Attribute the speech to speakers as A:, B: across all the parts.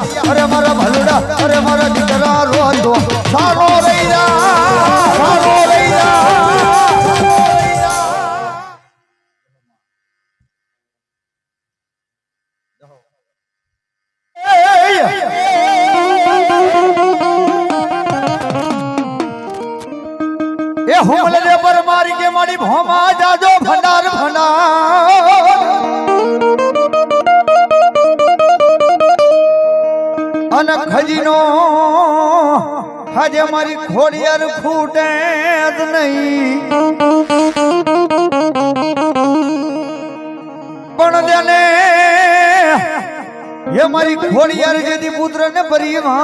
A: અરે મારા ભલુડા, અરે મારા દીકરા રોતો સારો રહી સારો રહી એ હુમલે પર મારી કે મારી ભોમા જાજો ભંડાર. અને ખજીનો આજે મારી ખોડિયાર ફૂટે જ નહીં. પણ તેને એ મારી ખોડિયાર જેથી પુત્ર ને પરિવાર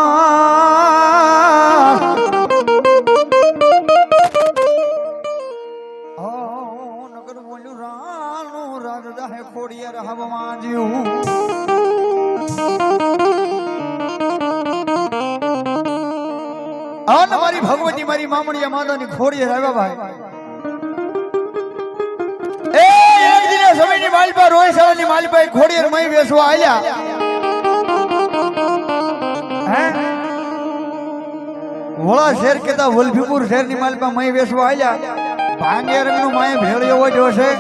A: ખોડિયાર હવામાં જીવું. આ ને મારી ભગવતી, મારી મામણીયા માતાની ખોડિયાર રાવ્યા ભાઈ. એ એક દિને સમયની માલપા રોય સવાની માલપા એ ખોડિયાર મય બેસવા આલ્યા. હે? વોળા શેર કેતા વલભીપુર શહેરની માલપા મય બેસવા આલ્યા. ભાંગે રંગનું માય ભેળ એવો છે.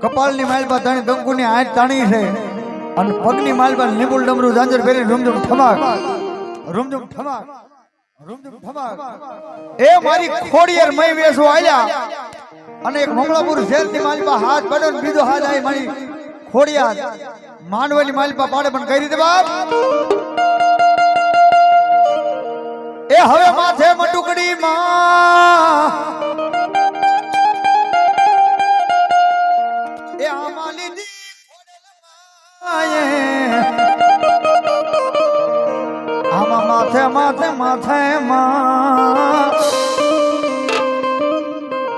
A: કપાળની માલપા તણી કંકુની આંખ તાણી છે. અને પગની માલપા લીંબુલ ડમરું ઝાંઝર પહેરી રૂમઝુમ ઠમાક. રૂમઝુમ ઠમાક. એ મારી ખોડિયર મય વેસો આલ્યા. અને એક મમલાપુર શહેરની માલપા હાથ પડ્યો ને બીજો હાથ આવી મારી ખોડિયાર. માંડવાની માલપા પાડે પણ કઈ રીતે બાપ. એ હવે માથે મટુકડી માં માથે માથે માથે, માં.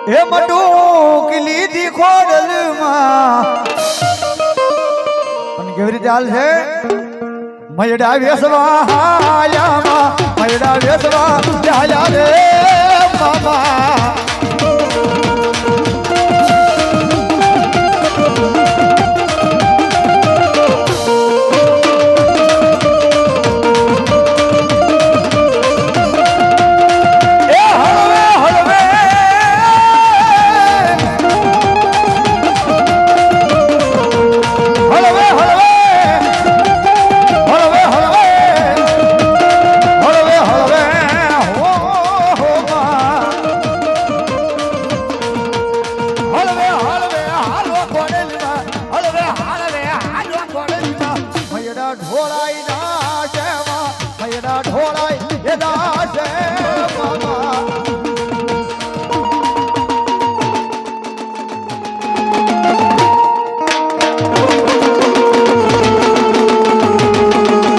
A: એ મટુક લીધી ખોડલમાં. પણ કેવી રીતે હાલ છે? મયડા વેસવા હાલ્યામાં મયડા વેસવા હાલ્યા રે, મામા.